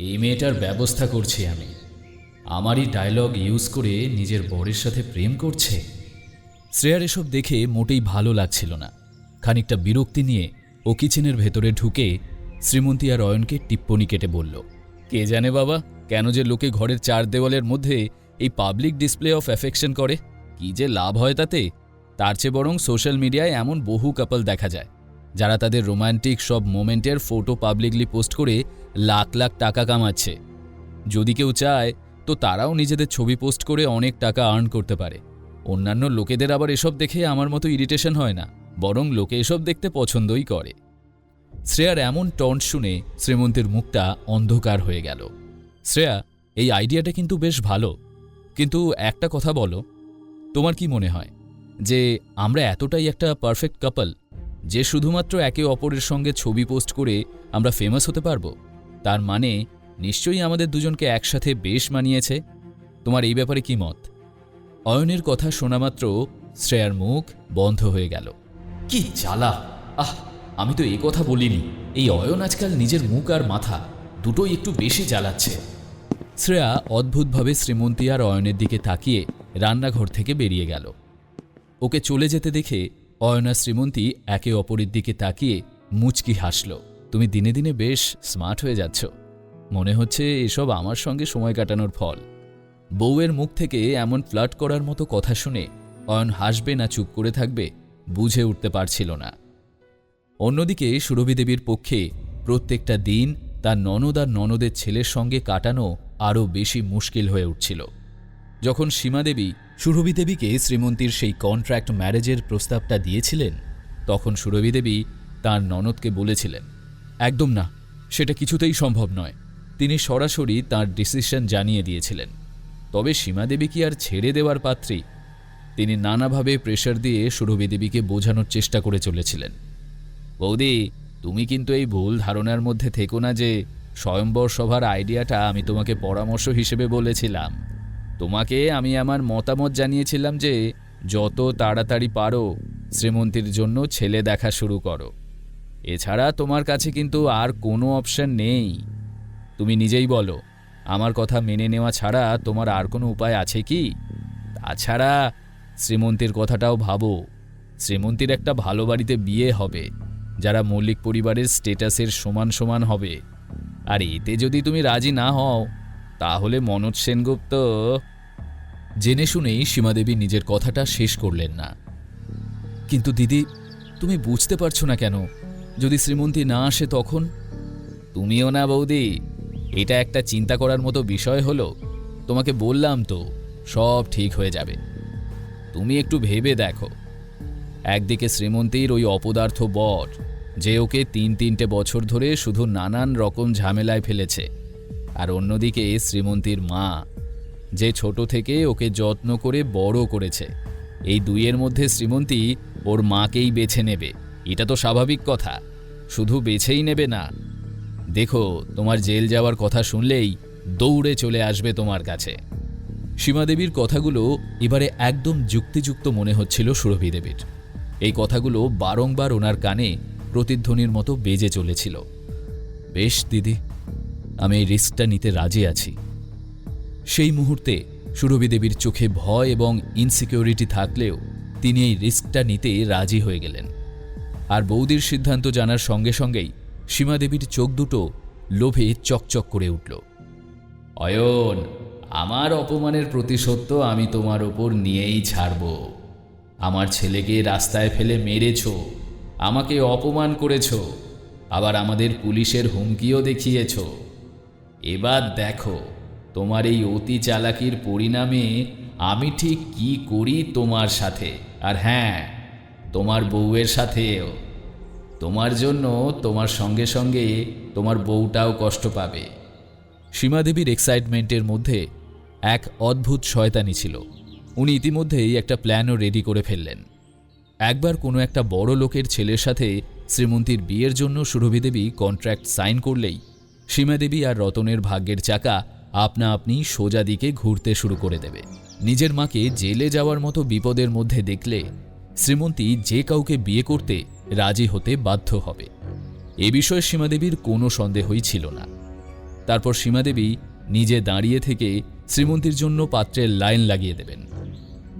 এই মেয়েটার ব্যবস্থা করছি আমি। আমারই ডায়লগ ইউজ করে নিজের বরের সাথে প্রেম করছে। শ্রেয়ার এসব দেখে মোটেই ভালো লাগছিল না। খানিকটা বিরক্তি নিয়ে ও কিচেনের ভেতরে ঢুকে শ্রীমন্তী আর অয়নকে টিপ্পনি কেটে বলল, কে জানে বাবা, কেন যে লোকে ঘরের চার দেওয়ালের মধ্যে এই পাবলিক ডিসপ্লে অফ অ্যাফেকশন করে? কি যে লাভ হয় তাতে? তার চেয়ে বরং সোশ্যাল মিডিয়ায় এমন বহু কাপল দেখা যায়, যারা তাদের রোমান্টিক সব মোমেন্টের ফটো পাবলিকলি পোস্ট করে লাখ লাখ টাকা কামাচ্ছে। যদি কেউ চায়, তো তারাও নিজেদের ছবি পোস্ট করে অনেক টাকা আর্ন করতে পারে। অন্যান্য লোকেদের আবার এসব দেখে আমার মতো ইরিটেশন হয় না, বরং লোকে এসব দেখতে পছন্দই করে। শ্রেয়ার এমন টন্ট শুনে শ্রীমন্তের মুখটা অন্ধকার হয়ে গেল। শ্রেয়া, এই আইডিয়াটা কিন্তু বেশ ভালো। কিন্তু একটা কথা বলো, তোমার কি মনে হয় যে আমরা এতটাই একটা পারফেক্ট কাপল, যে শুধুমাত্র একে অপরের সঙ্গে ছবি পোস্ট করে আমরা ফেমাস হতে পারব? তার মানে নিশ্চয়ই আমাদের দুজনকে একসাথে বেশ মানিয়েছে। তোমার এই ব্যাপারে কি মত? অয়নের কথা শোনা মাত্র শ্রেয়ার মুখ বন্ধ হয়ে গেল। কি জ্বালা! আহ, আমি তো এই কথা বলিনি। এই অয়ন আজকাল নিজের মুখ আর মাথা দুটোই একটু বেশি জ্বালাচ্ছে। শ্রেয়া অদ্ভুতভাবে শ্রীমন্তী আর অয়নের দিকে তাকিয়ে রান্নাঘর থেকে বেরিয়ে গেল। ওকে চলে যেতে দেখে অয়না শ্রীমন্তী একে অপরের দিকে তাকিয়ে মুচকি হাসল। তুমি দিনে দিনে বেশ স্মার্ট হয়ে যাচ্ছ। মনে হচ্ছে এসব আমার সঙ্গে সময় কাটানোর ফল। বউয়ের মুখ থেকে এমন ফ্লার্ট করার মতো কথা শুনে অয়ন হাসবে না, চুপ করে থাকবে, বুঝে উঠতে পারছিল না। অন্যদিকে সুরভি দেবীর পক্ষে প্রত্যেকটা দিন তার ননদ আর ননদের ছেলের সঙ্গে কাটানো আরও বেশি মুশকিল হয়ে উঠছিল। যখন সীমাদেবী সুরভি দেবীকে শ্রীমন্তীর সেই কন্ট্রাক্ট ম্যারেজের প্রস্তাবটা দিয়েছিলেন, তখন সুরভি দেবী তাঁর ননদকে বলেছিলেন একদম না, সেটা কিছুতেই সম্ভব নয়। তিনি সরাসরি তার ডিসিশন জানিয়ে দিয়েছিলেন। তবে সীমাদেবী কি আর ছেড়ে দেওয়ার পাত্রী, তিনি নানাভাবে প্রেশার দিয়ে সুরভি দেবীকে বোঝানোর চেষ্টা করে চলেছিলেন। বৌদি, তুমি কিন্তু এই ভুল ধারণার মধ্যে থেকো না যে স্বয়ম্বর সভার আইডিয়াটা আমি তোমাকে পরামর্শ হিসেবে বলেছিলাম। তোমাকে আমি আমার মতামত জানিয়েছিলাম যে যত তাড়াতাড়ি পারো, শ্রীমন্তীর জন্য ছেলে দেখা শুরু করো। এছাড়া তোমার কাছে কিন্তু আর কোনো অপশন নেই। তুমি নিজেই বলো, আমার কথা মেনে নেওয়া ছাড়া তোমার আর কোনো উপায় আছে কি? তাছাড়া শ্রীমন্তীর কথাটাও ভাবো। শ্রীমন্তীর একটা ভালো বাড়িতে বিয়ে হবে, যারা মৌলিক পরিবারের স্টেটাসের সমান সমান হবে। আর এতে যদি তুমি রাজি না হও, তাহলে মনোজ সেনগুপ্ত জেনে শুনেই সীমাদেবী নিজের কথাটা শেষ করলেন না। কিন্তু দিদি, তুমি বুঝতে পারছ না কেন? যদি শ্রীমন্তী না আসে তখন? তুমিও না বৌদি, এটা একটা চিন্তা করার মতো বিষয় হলো। তোমাকে বললাম তো, সব ঠিক হয়ে যাবে। তুমি একটু ভেবে দেখো। একদিকে শ্রীমন্তীর ওই অপদার্থ বট যে ওকে তিন তিনটে বছর ধরে শুধু নানান রকম ঝামেলায় ফেলেছে, আর অন্যদিকে শ্রীমন্তীর মা, যে ছোট থেকে ওকে যত্ন করে বড় করেছে, এই দুইয়ের মধ্যে শ্রীমন্তী ওর মাকেই বেছে নেবে। এটা তো স্বাভাবিক কথা। শুধু বেছেই নেবে না। দেখো, তোমার জেল যাওয়ার কথা শুনলেই দৌড়ে চলে আসবে তোমার কাছে। সীমাদেবীর কথাগুলো এবারে একদম যুক্তিযুক্ত মনে হচ্ছিল সুরভি দেবীর এই কথাগুলো বারংবার ওনার কানে প্রতিধ্বনির মতো বেজে চলেছিল। বেশ, দিদি, আমি এই রিস্কটা নিতে রাজি আছি। সেই মুহূর্তে সুরভি দেবীর চোখে ভয় এবং ইনসিকিউরিটি থাকলেও তিনি এই রিস্কটা নিতে রাজি হয়ে গেলেন। আর বৌদির সিদ্ধান্ত জানার সঙ্গে সঙ্গেই সীমাদেবীর চোখ দুটো লোভে চকচক করে উঠল। অয়ন, আমার অপমানের প্রতিশোধ আমি তোমার ওপর নিয়েই ছাড়ব। আমার ছেলেকে রাস্তায় ফেলে মেরেছ, আমাকে অপমান করেছ, আবার আমাদের পুলিশের হুমকিও দেখিয়েছ। এবার দেখো, তোমার এই অতি চালাকির পরিণামে আমি ঠিক কি করি তোমার সাথে? আর হ্যাঁ তোমার বউয়ের সাথেও। তোমার জন্য তোমার সঙ্গে সঙ্গে তোমার বউটাও কষ্ট পাবে। সীমাদেবীর এক্সাইটমেন্টের মধ্যে এক অদ্ভুত শয়তানি ছিল। উনি ইতিমধ্যেই একটা প্ল্যানও রেডি করে ফেললেন। একবার কোনো একটা বড় লোকের ছেলের সাথে শ্রীমন্তীর বিয়ের জন্য সুরভি দেবী কন্ট্রাক্ট সাইন করলেই সীমাদেবী আর রতনের ভাগ্যের চাকা আপনা আপনি সোজা দিকে ঘুরতে শুরু করে দেবে। নিজের মাকে জেলে যাওয়ার মতো বিপদের মধ্যে দেখলে শ্রীমন্তী যে কাউকে বিয়ে করতে রাজি হতে বাধ্য হবে। এ বিষয়ে সীমাদেবীর কোনো সন্দেহই ছিল না। তারপর সীমাদেবী নিজে দাঁড়িয়ে থেকে শ্রীমন্তীর জন্য পাত্রের লাইন লাগিয়ে দেবেন।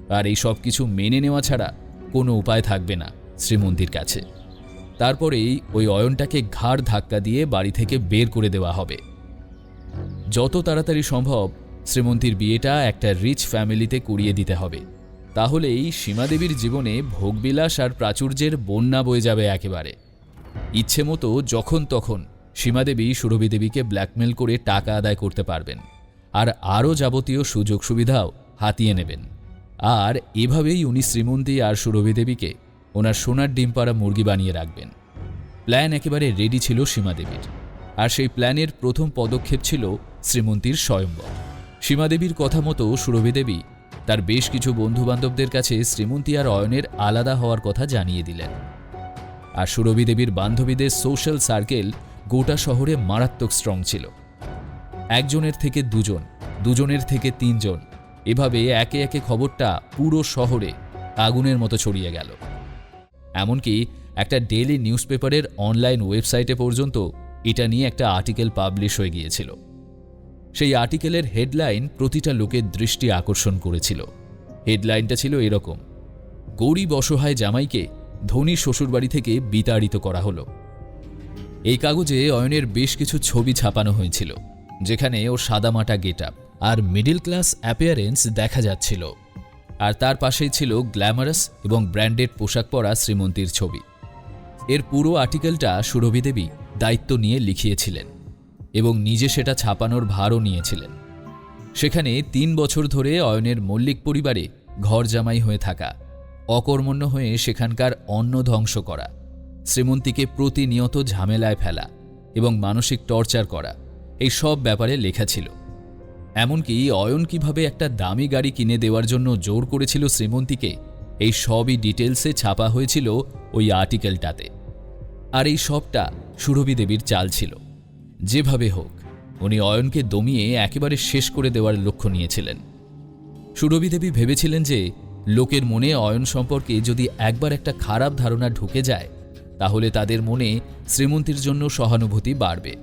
আর এই সব কিছু মেনে নেওয়া ছাড়া কোনো উপায় থাকবে না শ্রীমন্তীর কাছে। তারপরেই ওই অয়নটাকে ঘাড় ধাক্কা দিয়ে বাড়ি থেকে বের করে দেওয়া হবে। যত তাড়াতাড়ি সম্ভব শ্রীমন্তীর বিয়েটা একটা রিচ ফ্যামিলিতে কুড়িয়ে দিতে হবে। তাহলেই সীমাদেবীর জীবনে ভোগবিলাস আর প্রাচুর্যের বন্যা বয়ে যাবে একেবারে। ইচ্ছে মতো যখন তখন সীমাদেবী সুরভি দেবীকে ব্ল্যাকমেল করে টাকা আদায় করতে পারবেন আর আরও যাবতীয় সুযোগ সুবিধাও হাতিয়ে নেবেন। আর এভাবেই উনি শ্রীমন্তী আর সুরভি দেবীকে ওনার সোনার ডিম পাড়া মুরগি বানিয়ে রাখবেন। প্ল্যান একেবারে রেডি ছিল সীমাদেবীর। আর সেই প্ল্যানের প্রথম পদক্ষেপ ছিল শ্রীমন্তীর স্বয়ম্বর। সীমাদেবীর কথা মতো সুরভি দেবী তার বেশ কিছু বন্ধুবান্ধবদের কাছে শ্রীমন্তী আর অয়নের আলাদা হওয়ার কথা জানিয়ে দিলেন। আর সুরভি দেবীর বান্ধবীদের সোশ্যাল সার্কেল গোটা শহরে মারাত্মক স্ট্রং ছিল। একজনের থেকে দুজন, দুজনের থেকে তিনজন, এভাবে একে একে খবরটা পুরো শহরে আগুনের মতো ছড়িয়ে গেল। এমনকি একটা ডেইলি নিউজ পেপারের অনলাইন ওয়েবসাইটে পর্যন্ত এটা নিয়ে একটা আর্টিকেল পাবলিশ হয়ে গিয়েছিল। সেই আর্টিকেলের হেডলাইন প্রতিটা লোকের দৃষ্টি আকর্ষণ করেছিল। হেডলাইনটা ছিল এরকম, গরিব অসহায় জামাইকে ধনী শ্বশুরবাড়ি থেকে বিতাড়িত করা হলো। এই কাগজে অয়নের বেশ কিছু ছবি ছাপানো হয়েছিল, যেখানে ওর সাদামাটা গেট আর মিডল ক্লাস অ্যাপিয়ারেন্স দেখা যাচ্ছিল। আর তার পাশেই ছিল গ্ল্যামারাস এবং ব্র্যান্ডেড পোশাক পরা শ্রীমন্তীর ছবি। এর পুরো আর্টিকেলটা সুরভি দেবী দায়িত্ব নিয়ে লিখিয়েছিলেন। এবং নিজে সেটা ছাপানোর ভারও নিয়েছিলেন। সেখানে তিন বছর ধরে অয়নের মল্লিক পরিবারে ঘর জামাই হয়ে থাকা, অকর্মণ্য হয়ে সেখানকার অন্ন ধ্বংস করা, শ্রীমন্তীকে প্রতিনিয়ত ঝামেলায় ফেলা এবং মানসিক টর্চার করা, এই সব ব্যাপারে লেখা ছিল। এমনকি অয়ন কীভাবে একটা দামি গাড়ি কিনে দেওয়ার জন্য জোর করেছিল শ্রীমন্তীকে, এই সবই ডিটেলসে ছাপা হয়েছিল ওই আর্টিকেলটাতে। আর এই সবটা সুরভি দেবীর চাল ছিল। যেভাবে হোক, উনি অয়নকে দমিয়ে একেবারে শেষ করে দেওয়ার লক্ষ্য নিয়েছিলেন। সুরভি দেবী ভেবেছিলেন যে, লোকের মনে অয়ন সম্পর্কে যদি একবার একটা খারাপ ধারণা ঢুকে যায়, তাহলে তাদের মনে শ্রীমন্তীর জন্য সহানুভূতি বাড়বে।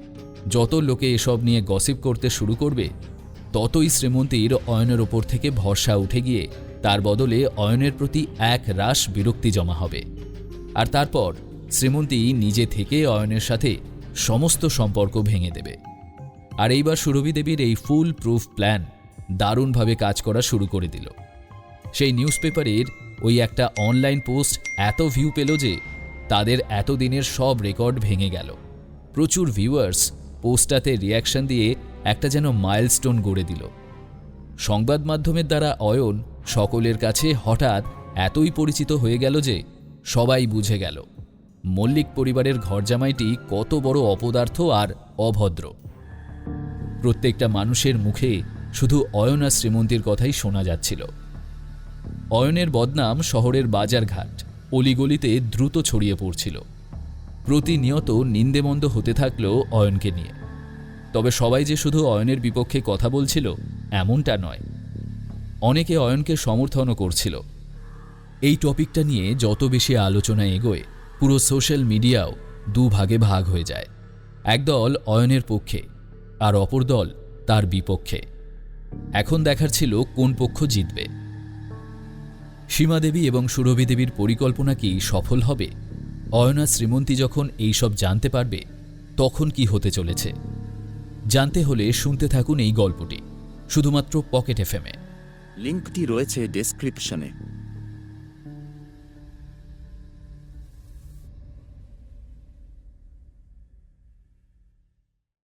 যত লোকে এসব নিয়ে গসিপ করতে শুরু করবে, ততই শ্রীমন্তীর অয়নের ওপর থেকে ভরসা উঠে গিয়ে তার বদলে অয়নের প্রতি এক রাস বিরক্তি জমা হবে। আর তারপর শ্রীমন্তী নিজে থেকে অয়নের সাথে সমস্ত সম্পর্ক ভেঙে দেবে। আর এইবার সুরভি দেবীর এই ফুল প্রুফ প্ল্যান দারুণভাবে কাজ করা শুরু করে দিল। সেই নিউজ পেপারের ওই একটা অনলাইন পোস্ট এত ভিউ পেল যে তাদের এতদিনের সব রেকর্ড ভেঙে গেল। প্রচুর ভিউয়ার্স পোস্টটাতে রিয়াকশন দিয়ে একটা যেন মাইলস্টোন গড়ে দিল। সংবাদ মাধ্যমের দ্বারা অয়ন সকলের কাছে হঠাৎ এতই পরিচিত হয়ে গেল যে সবাই বুঝে গেল। মল্লিক পরিবারের ঘরজামাইটি কত বড় অপদার্থ আর অভদ্র। প্রত্যেকটা মানুষের মুখে শুধু অয়ন আর শ্রীমন্তীর কথাই শোনা যাচ্ছিল। অয়নের বদনাম শহরের বাজারঘাট, অলিগলিতে দ্রুত ছড়িয়ে পড়ছিল। প্রতিনিয়ত নিন্দেমন্দ হতে থাকল অয়নকে নিয়ে। তবে সবাই যে শুধু অয়নের বিপক্ষে কথা বলছিল, এমনটা নয়। অনেকে অয়নকে সমর্থনও করছিল। এই টপিকটা নিয়ে যত বেশি আলোচনা এগোয় পুরো সোশ্যাল মিডিয়াও দু ভাগে ভাগ হয়ে যায়। একদল অয়নের পক্ষে আর অপর দল তার বিপক্ষে। এখন দেখার ছিল কোন পক্ষ জিতবে। সীমাদেবী এবং সুরভি দেবীর পরিকল্পনা কি সফল হবে? অয়না শ্রীমন্তী যখন এইসব জানতে পারবে, তখন কি হতে চলেছে? জানতে হলে শুনতে থাকুন এই গল্পটি, শুধুমাত্র পকেট এফএমে লিঙ্কটি রয়েছে ডেসক্রিপশনে।